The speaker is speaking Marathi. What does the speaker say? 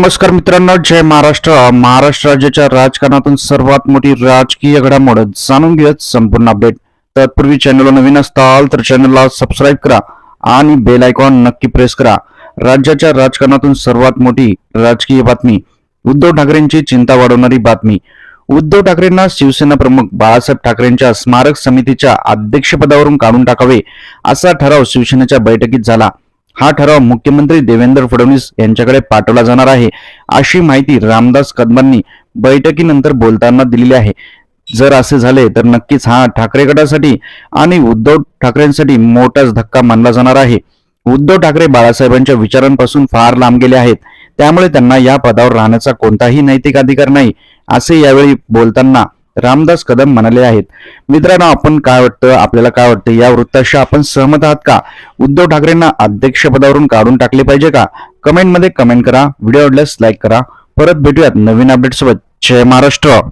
नमस्कार मित्रांनो जय महाराष्ट्र. महाराष्ट्र राज्याच्या राजकारणातून सर्वात मोठी राजकीय घडामोड जाणून घेत संपूर्ण अपडेट तत्पूर्वी चॅनलला नवीन असताल तर चॅनलला सबस्क्राईब करा आणि बेल आयकॉन नक्की प्रेस करा. राज्याच्या राजकारणातून सर्वात मोठी राजकीय बातमी उद्धव ठाकरेंची चिंता वाढवणारी बातमी. उद्धव ठाकरेंना शिवसेना प्रमुख बाळासाहेब ठाकरेंच्या स्मारक समितीच्या अध्यक्षपदावरून काढून टाकावे असा ठराव शिवसेनेच्या बैठकीत झाला. हा ठराव मुख्यमंत्री देवेंद्र फडणवीस यांच्याकडे पाठवला जाणार आहे. अशी माहिती रामदास कदमांनी बैठकीनंतर बोलताना दिलेली आहे. जर असे झाले तर नक्कीच हा ठाकरे गटासाठी आणि उद्धव ठाकरेंसाठी मोठाच धक्का मानला जाणार आहे. उद्धव ठाकरे बाळासाहेबांच्या विचारांपासून फार लांब गेले आहेत. त्यामुळे त्यांना या पदावर राहण्याचा कोणताही नैतिक अधिकार नाही असे यावेळी बोलताना रामदास कदम म्हणाले आहेत. मित्रांनो आपण काय वाटतं? आपल्याला काय वाटतं? या वृत्ताशी आपण सहमत आहात का? उद्धव ठाकरेंना अध्यक्षपदावरून काढून टाकले पाहिजे का? कमेंटमध्ये कमेंट करा. व्हिडिओ आवडल्यास लाईक करा. परत भेटूयात नवीन अपडेट सोबत. जय महाराष्ट्र.